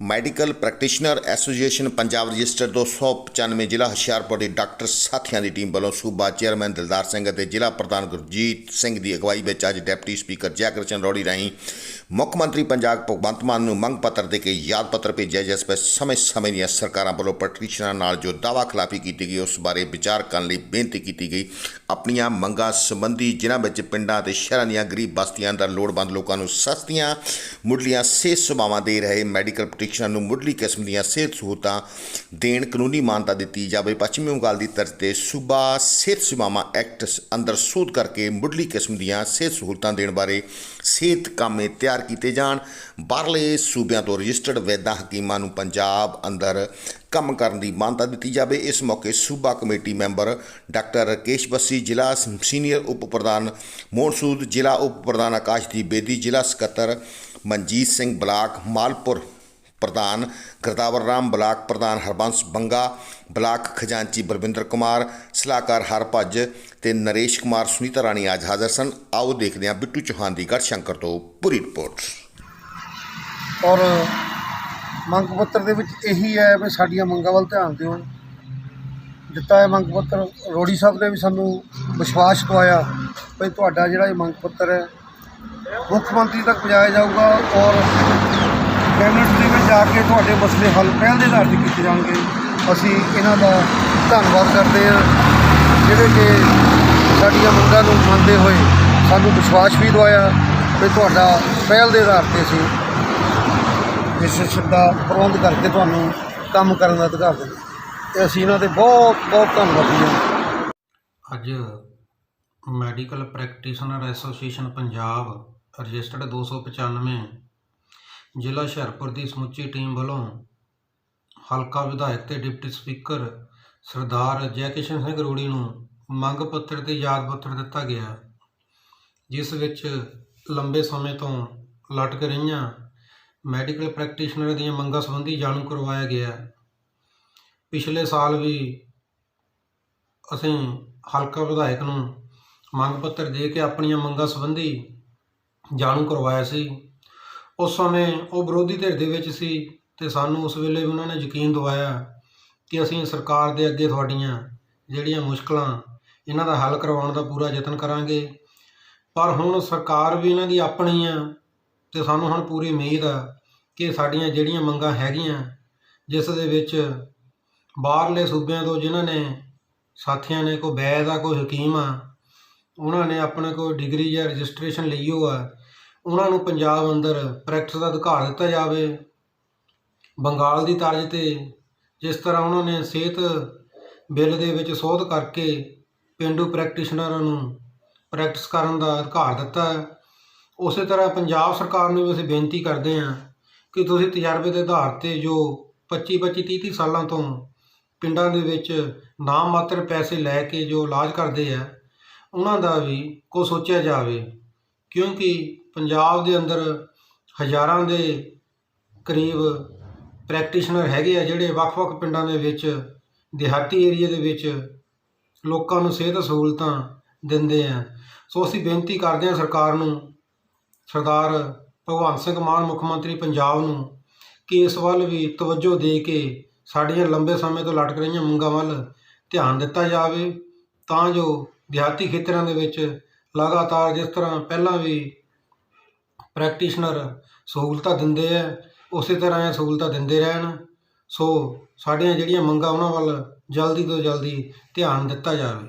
Medical practitioner association Punjab registered 295 ਜ਼ਿਲ੍ਹਾ ਹੁਸ਼ਿਆਰਪੁਰ ਦੇ doctor ਸਾਥੀਆਂ ਦੀ ਟੀਮ ਵੱਲੋਂ ਸੂਬਾ ਚੇਅਰਮੈਨ ਦਿਲਦਾਰ ਸਿੰਘ ਅਤੇ ਜ਼ਿਲ੍ਹਾ ਪ੍ਰਧਾਨ ਗੁਰਜੀਤ ਸਿੰਘ ਦੀ ਅਗਵਾਈ ਵਿੱਚ ਅੱਜ ਡਿਪਟੀ ਸਪੀਕਰ ਜੈਕਰਚੰਦ ਰੋੜੀ ਰਾਹੀਂ ਮੁੱਖ ਮੰਤਰੀ ਪੰਜਾਬ ਭਗਵੰਤ ਮਾਨ ਨੂੰ ਮੰਗ ਪੱਤਰ ਦੇ ਕੇ ਯਾਦ ਪੱਤਰ ਭੇਜਿਆ, ਜਿਸ ਵਿੱਚ ਸਮੇਂ-ਸਮੇਂ ਦੀਆਂ ਸਰਕਾਰਾਂ ਵੱਲੋਂ ਪ੍ਰੈਕਟੀਸ਼ਨਰਾਂ ਨਾਲ ਜੋ ਦਾਵਾ ਖਿਲਾਫੀ ਕੀਤੀ ਗਈ, ਉਸ ਬਾਰੇ ਵਿਚਾਰ ਕਰਨ ਲਈ ਬੇਨਤੀ ਕੀਤੀ ਗਈ। ਆਪਣੀਆਂ ਮੰਗਾਂ ਸੰਬੰਧੀ ਜਿਨ੍ਹਾਂ ਵਿੱਚ ਪਿੰਡਾਂ ਅਤੇ ਸ਼ਹਿਰਾਂ ਦੀਆਂ ਗਰੀਬ ਬਸਤੀਆਂ ਦਾ ਲੋੜਵੰਦ ਲੋਕਾਂ ਨੂੰ ਸਸਤੀਆਂ ਮੁੱਢਲੀਆਂ ਸਿਹਤ ਸੇਵਾਵਾਂ ਦੇ ਰਹੇ ਮੈਡੀਕਲ ਪ੍ਰੈਕਟੀਸ਼ਨਰ ਨੂੰ ਮੁੱਢਲੀ ਕਿਸਮ ਦੀਆਂ ਸਿਹਤ ਸਹੂਲਤਾਂ ਦੇਣ ਕਾਨੂੰਨੀ ਮਾਨਤਾ ਦਿੱਤੀ ਜਾਵੇ। ਪੱਛਮੀ ਬੰਗਾਲ ਦੀ ਤਰਜ਼ ਤੇ ਸੂਬਾ ਸਿਹਤ ਸੇਵਾਵਾਂ ਐਕਟ ਅੰਦਰ ਸੋਧ ਕਰਕੇ ਮੁੱਢਲੀ ਕਿਸਮ ਦੀਆਂ ਸਿਹਤ ਸਹੂਲਤਾਂ ਦੇਣ ਬਾਰੇ ਸਿਹਤ ਕਾਮੇ ਤਿਆਰ ਕੀਤੇ ਜਾਣ। ਬਾਹਰਲੇ ਸੂਬਿਆਂ ਤੋਂ ਰਜਿਸਟਰਡ ਵੈਦਾਂ ਹਕੀਮਾਂ ਨੂੰ ਪੰਜਾਬ ਅੰਦਰ ਕੰਮ ਕਰਨ ਦੀ ਮਾਨਤਾ ਦਿੱਤੀ ਜਾਵੇ। ਇਸ ਮੌਕੇ ਸੂਬਾ committee member doctor Rakesh Bassi ਜ਼ਿਲ੍ਹਾ ਸੀਨੀਅਰ ਉਪ ਪ੍ਰਧਾਨ ਮੋਹਨਸੂਦ, ਜ਼ਿਲ੍ਹਾ ਉਪ ਪ੍ਰਧਾਨ ਆਕਾਸ਼ਦੀਪ ਬੇਦੀ, ਜ਼ਿਲ੍ਹਾ ਸਕੱਤਰ ਮਨਜੀਤ ਸਿੰਘ ਬਲਾਕ, ਮਾਲਪੁਰ ਪ੍ਰਧਾਨ ਗੁਰਦਾਵਰ ਰਾਮ, ਬਲਾਕ ਪ੍ਰਧਾਨ ਹਰਬੰਸ ਬੰਗਾ, ਬਲਾਕ ਖਜ਼ਾਨਚੀ ਬਲਵਿੰਦਰ ਕੁਮਾਰ, ਸਲਾਹਕਾਰ ਹਰਭੱਜ ਤੇ ਨਰੇਸ਼ ਕੁਮਾਰ, ਸੁਨੀਤਾ ਰਾਣੀ ਅੱਜ ਹਾਜ਼ਰ ਸਨ। ਆਓ ਦੇਖਦੇ ਹਾਂ ਬਿੱਟੂ ਚੌਹਾਨ ਦੀ ਗੜਸ਼ੰਕਰ ਤੋਂ ਪੂਰੀ ਰਿਪੋਰਟ। ਔਰ ਮੰਗ ਪੱਤਰ ਦੇ ਵਿੱਚ ਇਹੀ ਹੈ ਵੀ ਸਾਡੀਆਂ ਮੰਗਾਂ ਵੱਲ ਧਿਆਨ ਦਿਓ। ਦਿੱਤਾ ਹੈ ਮੰਗ ਪੱਤਰ, ਰੋੜੀ ਸਾਹਿਬ ਨੇ ਵੀ ਸਾਨੂੰ ਵਿਸ਼ਵਾਸ ਦਵਾਇਆ ਵੀ ਤੁਹਾਡਾ ਜਿਹੜਾ ਇਹ ਮੰਗ ਪੱਤਰ ਹੈ, ਮੁੱਖ ਮੰਤਰੀ ਤੱਕ ਪਹੁੰਚਾਇਆ ਜਾਊਗਾ ਔਰ ਕੈਬਨਿਟ ਦੇ ਵਿੱਚ ਜਾ ਕੇ ਤੁਹਾਡੇ ਮਸਲੇ ਹੱਲ ਪਹਿਲ ਦੇ ਆਧਾਰ ਤੇ ਕੀਤੇ ਜਾਣਗੇ। ਅਸੀਂ ਇਹਨਾਂ ਦਾ ਧੰਨਵਾਦ ਕਰਦੇ ਹਾਂ। ਜਿਹੜੇ ਕਿ ਸਾਡੀਆਂ ਮੰਗਾਂ ਨੂੰ ਮੰਨਦੇ ਹੋਏ ਸਾਨੂੰ ਵਿਸ਼ਵਾਸ ਵੀ ਦਵਾਇਆ ਵੀ ਤੁਹਾਡਾ ਪਹਿਲ ਦੇ ਆਧਾਰ ਤੇ ਅਸੀਂ ਇਸ ਦਾ ਪ੍ਰਬੰਧ ਕਰਕੇ ਤੁਹਾਨੂੰ ਕੰਮ ਕਰਨ ਦਾ ਅਧਿਕਾਰ ਦਿੰਦੇ ਤੇ ਅਸੀਂ ਇਹਨਾਂ ਦੇ ਬਹੁਤ ਬਹੁਤ ਧੰਨਵਾਦੀ ਹਾਂ। ਅੱਜ medical practitioner association Punjab registered 295 ਜ਼ਿਲ੍ਹਾ ਹੁਸ਼ਿਆਰਪੁਰ ਦੀ ਸਮੁੱਚੀ ਟੀਮ ਵੱਲੋਂ ਹਲਕਾ ਵਿਧਾਇਕ ਤੇ ਡਿਪਟੀ ਸਪੀਕਰ ਸਰਦਾਰ ਜੈਕਿਸ਼ਨ ਸਿੰਘ ਰੋੜੀ ਨੂੰ ਮੰਗ ਪੱਤਰ ਤੇ ਯਾਦ ਪੱਤਰ ਦਿੱਤਾ ਗਿਆ, ਜਿਸ ਵਿੱਚ ਲੰਬੇ ਸਮੇਂ ਤੋਂ ਲਟਕ ਰਹੀਆਂ ਮੈਡੀਕਲ ਪ੍ਰੈਕਟੀਸ਼ਨਰ ਦੀਆਂ ਮੰਗਾਂ ਸੰਬੰਧੀ ਜਾਣੂ ਕਰਵਾਇਆ ਗਿਆ। ਪਿਛਲੇ ਸਾਲ ਵੀ ਅਸੀਂ ਹਲਕਾ ਵਿਧਾਇਕ ਨੂੰ ਮੰਗ ਪੱਤਰ ਦੇ ਕੇ ਆਪਣੀਆਂ ਮੰਗਾਂ ਸੰਬੰਧੀ ਜਾਣੂ ਕਰਵਾਇਆ ਸੀ। ਉਸ ਸਮੇਂ ਉਹ ਵਿਰੋਧੀ ਧਿਰ ਦੇ ਵਿੱਚ ਸੀ ਤੇ ਸਾਨੂੰ ਉਸ ਵੇਲੇ ਵੀ ਉਹਨਾਂ ਨੇ ਯਕੀਨ ਦਿਵਾਇਆ ਕਿ ਅਸੀਂ ਸਰਕਾਰ ਦੇ ਅੱਗੇ ਤੁਹਾਡੀਆਂ ਜਿਹੜੀਆਂ ਮੁਸ਼ਕਲਾਂ ਇਹਨਾਂ ਦਾ ਹੱਲ ਕਰਵਾਉਣ ਦਾ ਪੂਰਾ ਯਤਨ ਕਰਾਂਗੇ। ਪਰ ਹੁਣ ਸਰਕਾਰ ਵੀ ਇਹਨਾਂ ਦੀ ਆਪਣੀ ਆ ਤੇ ਸਾਨੂੰ ਹੁਣ ਪੂਰੀ ਉਮੀਦ ਆ ਕਿ ਸਾਡੀਆਂ ਜਿਹੜੀਆਂ ਮੰਗਾਂ ਹੈਗੀਆਂ, ਜਿਸ ਦੇ ਵਿੱਚ ਬਾਹਰਲੇ ਸੂਬਿਆਂ ਤੋਂ ਜਿਨ੍ਹਾਂ ਨੇ ਸਾਥੀਆਂ ਨੇ ਕੋਈ ਵੈਦ ਆ, ਕੋਈ ਹਕੀਮ ਆ, ਉਹਨਾਂ ਨੇ ਆਪਣੇ ਕੋਲ ਡਿਗਰੀ ਜਾਂ ਰਜਿਸਟ੍ਰੇਸ਼ਨ ਲਈ ਹੋ ਆ ਉਹਨਾਂ ਨੂੰ ਪੰਜਾਬ ਅੰਦਰ ਪ੍ਰੈਕਟਿਸ ਦਾ ਅਧਿਕਾਰ ਦਿੱਤਾ ਜਾਵੇ। ਬੰਗਾਲ ਦੀ ਤਰਜ਼ ਤੇ ਜਿਸ ਤਰ੍ਹਾਂ ਉਹਨਾਂ ਨੇ ਸਿਹਤ ਬਿੱਲ ਦੇ ਵਿੱਚ ਸੋਧ ਕਰਕੇ ਪਿੰਡੂ ਪ੍ਰੈਕਟੀਸ਼ਨਰਾਂ ਨੂੰ ਪ੍ਰੈਕਟਿਸ ਕਰਨ ਦਾ ਅਧਿਕਾਰ ਦਿੱਤਾ ਹੈ। ਉਸੇ ਤਰ੍ਹਾਂ ਪੰਜਾਬ ਸਰਕਾਰ ਨੂੰ ਵੀ ਅਸੀਂ ਬੇਨਤੀ ਕਰਦੇ ਹਾਂ ਕਿ ਤੁਸੀਂ ਤਜਰਬੇ ਦੇ ਆਧਾਰ ਤੇ ਜੋ 25 25 30 30 ਸਾਲਾਂ ਤੋਂ ਪਿੰਡਾਂ ਦੇ ਵਿੱਚ ਨਾਮ ਮਾਤਰ ਪੈਸੇ ਲੈ ਕੇ ਜੋ ਇਲਾਜ ਕਰਦੇ ਆ, ਉਹਨਾਂ ਦਾ ਵੀ ਕੋ ਸੋਚਿਆ ਜਾਵੇ। ਕਿਉਂਕਿ ਪੰਜਾਬ ਦੇ ਅੰਦਰ ਹਜ਼ਾਰਾਂ ਦੇ ਕਰੀਬ ਪ੍ਰੈਕਟੀਸ਼ਨਰ ਹੈਗੇ ਆ ਜਿਹੜੇ ਵੱਖ-ਵੱਖ ਪਿੰਡਾਂ ਦੇ ਵਿੱਚ, ਦਿਹਾਤੀ ਏਰੀਆ ਦੇ ਵਿੱਚ ਲੋਕਾਂ ਨੂੰ ਸਿਹਤ ਸਹੂਲਤਾਂ ਦਿੰਦੇ ਆ। ਸੋ ਅਸੀਂ ਬੇਨਤੀ ਕਰਦੇ ਹਾਂ ਸਰਕਾਰ ਨੂੰ, ਸਰਦਾਰ ਭਗਵੰਤ ਸਿੰਘ ਮਾਨ, ਮੁੱਖ ਮੰਤਰੀ ਪੰਜਾਬ ਨੂੰ, ਕਿ ਇਸ ਵੱਲ ਵੀ ਤਵੱਜੋ ਦੇ ਕੇ ਸਾਡੀਆਂ ਲੰਬੇ ਸਮੇਂ ਤੋਂ ਲਟਕ ਰਹੀਆਂ ਮੰਗਾਂ ਵੱਲ ਧਿਆਨ ਦਿੱਤਾ ਜਾਵੇ, ਤਾਂ ਜੋ ਦਿਹਾਤੀ ਖੇਤਰਾਂ ਦੇ ਵਿੱਚ ਲਗਾਤਾਰ ਜਿਸ ਤਰ੍ਹਾਂ ਪਹਿਲਾਂ ਵੀ ਪ੍ਰੈਕਟੀਸ਼ਨਰ ਸਹੂਲਤਾਂ ਦਿੰਦੇ ਆ, ਉਸੇ ਤਰ੍ਹਾਂ ਇਹ ਸਹੂਲਤਾਂ ਦਿੰਦੇ ਰਹਿਣ। ਸੋ ਸਾਡੀਆਂ ਜਿਹੜੀਆਂ ਮੰਗਾਂ ਉਹਨਾਂ ਵੱਲ ਜਲਦੀ ਤੋਂ ਜਲਦੀ ਧਿਆਨ ਦਿੱਤਾ ਜਾਵੇ।